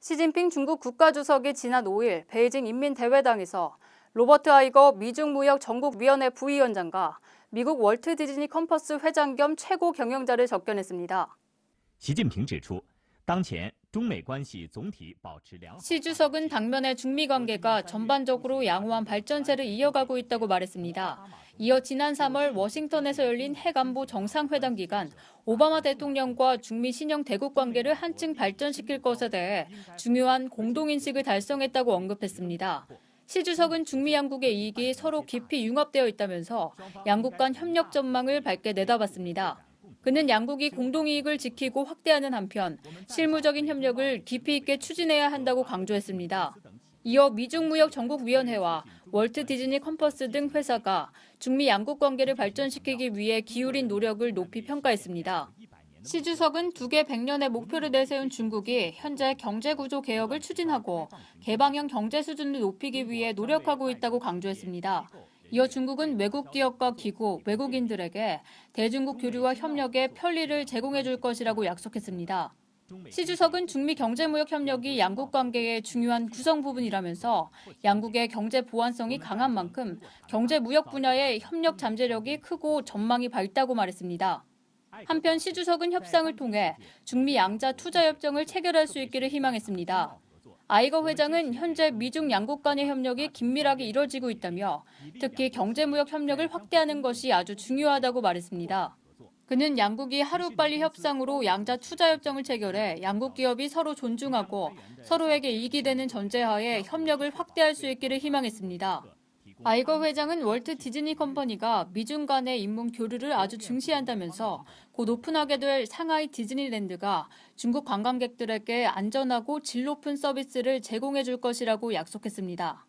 시진핑 중국 국가주석이 지난 5일 베이징 인민대회당에서 로버트 아이거 미중무역 전국위원회 부위원장과 미국 월트 디즈니 컴퍼스 회장 겸 최고 경영자를 접견했습니다. 习近平指出，当前中美关系总体保持良好。 시 주석은 당면의 중미 관계가 전반적으로 양호한 발전세를 이어가고 있다고 말했습니다. 이어 지난 3월 워싱턴에서 열린 핵안보 정상회담 기간 오바마 대통령과 중미 신형 대국 관계를 한층 발전시킬 것에 대해 중요한 공동인식을 달성했다고 언급했습니다. 시 주석은 중미 양국의 이익이 서로 깊이 융합되어 있다면서 양국 간 협력 전망을 밝게 내다봤습니다. 그는 양국이 공동이익을 지키고 확대하는 한편 실무적인 협력을 깊이 있게 추진해야 한다고 강조했습니다. 이어 미중무역 전국위원회와 월트 디즈니 컴퍼스 등 회사가 중미 양국 관계를 발전시키기 위해 기울인 노력을 높이 평가했습니다. 시 주석은 두개 100년의 목표를 내세운 중국이 현재 경제구조 개혁을 추진하고 개방형 경제 수준을 높이기 위해 노력하고 있다고 강조했습니다. 이어 중국은 외국 기업과 기구, 외국인들에게 대중국 교류와 협력에 편리를 제공해 줄 것이라고 약속했습니다. 시 주석은 중미 경제무역 협력이 양국 관계의 중요한 구성 부분이라면서 양국의 경제 보완성이 강한 만큼 경제무역 분야의 협력 잠재력이 크고 전망이 밝다고 말했습니다. 한편 시 주석은 협상을 통해 중미 양자 투자 협정을 체결할 수 있기를 희망했습니다. 아이거 회장은 현재 미중 양국 간의 협력이 긴밀하게 이뤄지고 있다며 특히 경제무역 협력을 확대하는 것이 아주 중요하다고 말했습니다. 그는 양국이 하루빨리 협상으로 양자 투자 협정을 체결해 양국 기업이 서로 존중하고 서로에게 이익이 되는 전제하에 협력을 확대할 수 있기를 희망했습니다. 아이거 회장은 월트 디즈니 컴퍼니가 미중 간의 인문 교류를 아주 중시한다면서 곧 오픈하게 될 상하이 디즈니랜드가 중국 관광객들에게 안전하고 질 높은 서비스를 제공해 줄 것이라고 약속했습니다.